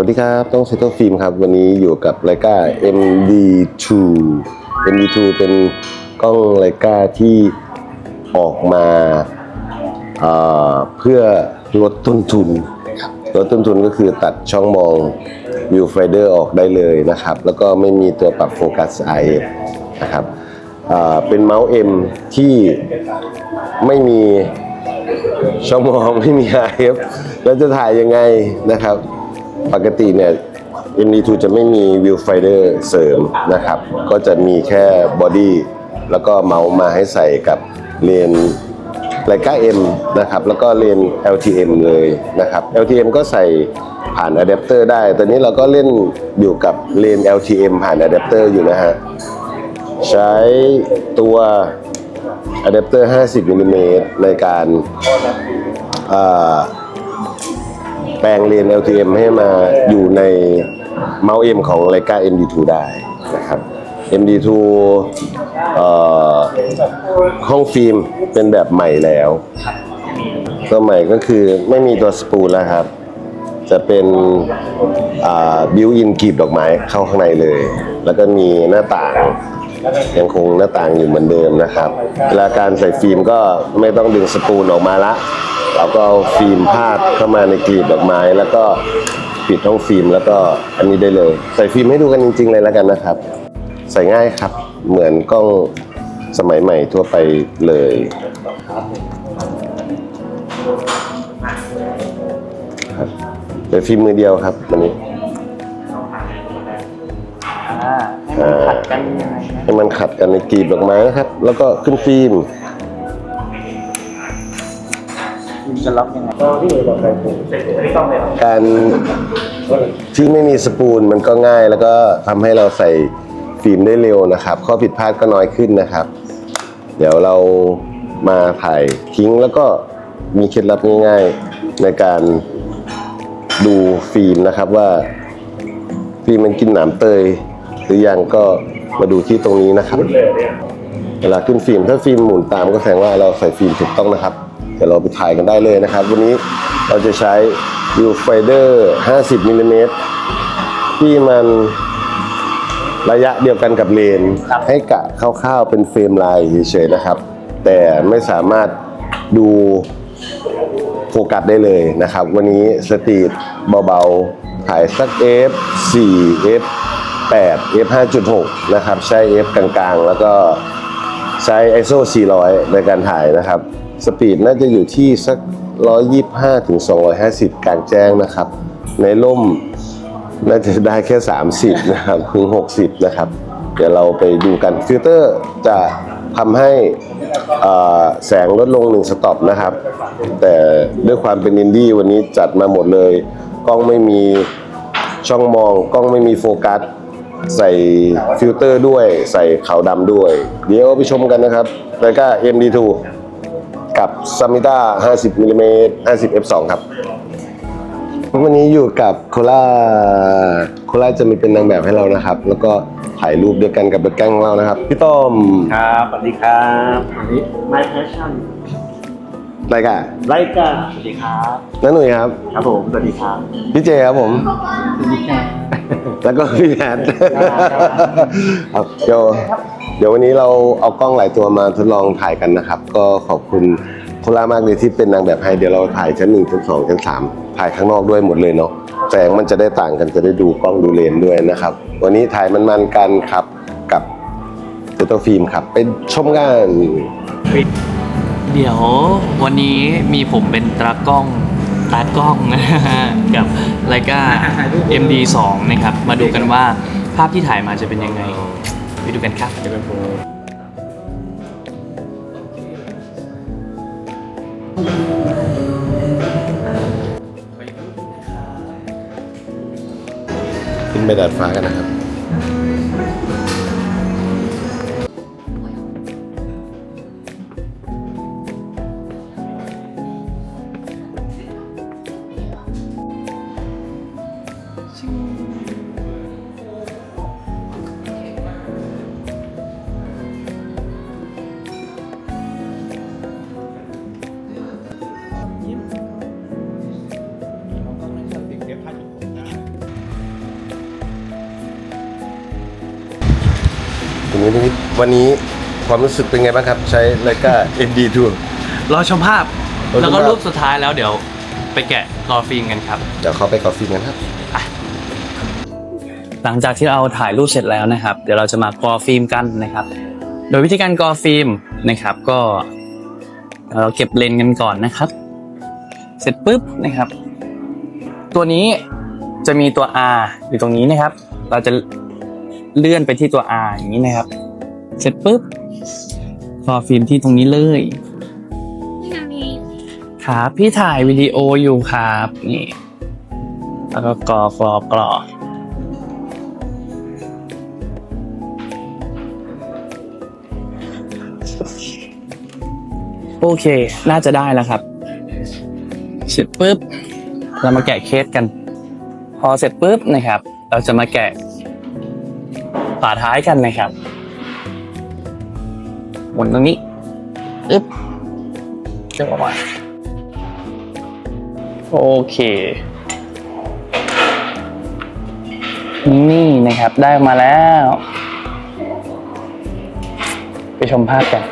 วัสดีครับ ต้องเซตฟิล์มครับ วันนี้อยู่กับไลกา MD2 MD2 เป็นกล้องไลกาที่ออกมาเอ่อเพื่อลดต้นทุนลดต้นทุนก็คือตัดช่องมองวิวไฟเดอร์ออกได้เลยนะครับ แล้วก็ไม่มีตัวปรับโฟกัส IF นะครับเป็นเมาส์ M ที่ไม่มีช่องมองไม่มี RF แล้วจะถ่ายยังไงนะครับ ปกติเนี่ย MD2 จะไม่มีวิวไฟเดอร์เสริมนะครับ ก็จะมีแค่บอดี้แล้วก็เมาส์มาให้ใส่กับเลนไลกา M นะครับ แล้วก็เลน LTM เลยนะครับ LTM ก็ใส่ผ่านอะแดปเตอร์ได้ ตอนนี้เราก็เล่นอยู่กับเลน LTM ผ่านอะแดปเตอร์อยู่นะฮะ ใช้ตัวอะแดปเตอร์ 50มิลลิเมตรในการ แปลงเลน LTM ให้มาอยู่ในเมาส์ M ของ Leica MD2 ได้นะครับ MD2 ห้องฟิล์มเป็นแบบใหม่แล้วตัวใหม่ก็คือไม่มีตัวสปูลแล้วครับ จะเป็นบิวอินกรีบดอกไม้เข้าข้างในเลย แล้วก็มีหน้าต่างยังคงหน้าต่างอยู่เหมือนเดิมนะครับเวลาการใส่ฟิล์มก็ไม่ต้องดึงสปูลออกมาละ เราก็เอาฟิล์มพาดเข้ามาในกลีบดอกไม้ แล้วก็ปิดท้องฟิล์มแล้วก็อันนี้ได้เลย ใส่ฟิล์มให้ดูกันจริง ๆ เลยแล้วกันนะครับ ใส่ง่ายครับ เหมือนกล้องสมัยใหม่ทั่วไปเลยครับเป็นฟิล์มมือเดียวครับวันนี้อ่าให้มันขัดกันยังไงนะให้มันขัดกันในกลีบดอกไม้นะครับ แล้วก็ขึ้นฟิล์ม จะล็อกยังไงก็ที่บอกไปผมเสร็จไม่ต้องเลยการที่ไม่มีสปูลมันก็ง่าย แล้วก็ทำให้เราใส่ฟิล์มได้เร็วนะครับ ข้อผิดพลาดก็น้อยขึ้นนะครับ เดี๋ยวเรามาถ่ายทิ้งแล้วก็มีเคล็ดลับง่าย ๆในการดูฟิล์มนะครับว่าฟิล์มมันกินหนามเตย หรือยังก็มาดูที่ตรงนี้นะครับ เวลาขึ้นฟิล์มถ้าฟิล์มหมุนตามก็แสดงว่าเราใส่ฟิล์มถูกต้องนะครับ เดี๋ยวเราไปถ่ายกันได้เลยนะครับ วันนี้เราจะใช้ viewfinder 50มิลลิเมตรที่มันระยะเดียวกันกับเลน ให้กะคร่าวๆเป็นเฟรมลายเฉยๆนะครับ แต่ไม่สามารถดูโฟกัสได้เลยนะครับ วันนี้สตรีทเบาๆ ถ่ายสัก f 4 f 8 f 5.6 นะครับ ใช้ f กลางๆ แล้วก็ใช้ ISO 400 ในการถ่ายนะครับ สปีดน่าจะอยู่ที่สัก 125ถึง250 กลางแจ้งนะครับ ในร่มน่าจะได้แค่ 30 นะครับถึง 60 นะครับ เดี๋ยวเราไปดูกันฟิลเตอร์จะทำให้แสงลดลง1สต็อปนะครับ แต่ด้วยความเป็นอินดี้วันนี้จัดมาหมดเลย กล้องไม่มีช่องมอง กล้องไม่มีโฟกัส ใส่ฟิลเตอร์ด้วย ใส่ขาวดำด้วย เดี๋ยวไปชมกันนะครับแล้วก็ MD2 กับ s a m i t a 50มิลลิเมตร50 f2 ครับ วันนี้อยู่กับโคล่าโคล่าจะมีเป็นนางแบบให้เรานะครับ แล้วก็ถ่ายรูปด้วยกันกับเบิร์ดแกล้งของเรานะครับ พี่ต้อมครับสวัสดีครับอันนี้ My Passion อะไรกันไลกาสวัสดีครับน้าหนุ่ยครับ ครับผม สวัสดีครับ พี่เจครับผม สวัสดีครับ แล้วก็พี่แพทครับเดี๋ยว เดี๋ยววันนี้เราเอากล้องหลายตัวมาทดลองถ่ายกันนะครับ ก็ขอบคุณโคลามากเลยที่เป็นนางแบบให้เดี๋ยวเราถ่ายชั้นหนึ่งชั้นสองชั้นสามถ่ายข้างนอกด้วยหมดเลยเนาะแสงมันจะได้ต่างกันจะได้ดูกล้องดูเลนส์ด้วยนะครับ วันนี้ถ่ายมันๆกันครับกับเตัวฟิล์มครับ ไปชมกันเดี๋ยววันนี้มีผมเป็นตากล้องตากล้องนะฮะกับไลกา MD2 นะครับ มาดูกันว่าภาพที่ถ่ายมาจะเป็นยังไง ไปดูกันครับขึ้นไปดาดฟ้ากันนะครับ คุณวินิตวันนี้ความรู้สึกเป็นไงบ้างครับ ใช้ไลกา MD2 รอชมภาพ รอชมภาพ แล้วก็รูปสุดท้ายแล้วเดี๋ยวไปแกะรอฟิล์มกันครับ เดี๋ยวเขาไปกอล์ฟฟิล์มกันครับ หลังจากที่เราถ่ายรูปเสร็จแล้วนะครับ เดี๋ยวเราจะมากรอฟิล์มกันนะครับ โดยวิธีการกรอฟิล์มนะครับ ก็เราเก็บเลนส์กันก่อนนะครับ เสร็จปุ๊บนะครับ ตัวนี้จะมีตัว R อยู่ตรงนี้นะครับ เราจะ เลื่อนไปที่ตัว R อย่างนี้นะครับ เสร็จปุ๊บกรอฟิล์มที่ตรงนี้เลยครับพี่ถ่ายวิดีโออยู่ครับนี่แล้วก็กรอกรอกรอโอเค น่าจะได้แล้วครับ เสร็จปุ๊บ เรามาแกะเคสกัน พอเสร็จปุ๊บนะครับ เราจะมาแกะ ฝาท้ายกันนะครับหมุนตรงนี้อึ๊บเรียบร้อยโอเค นี่นะครับได้มาแล้ว ไปชมภาพกัน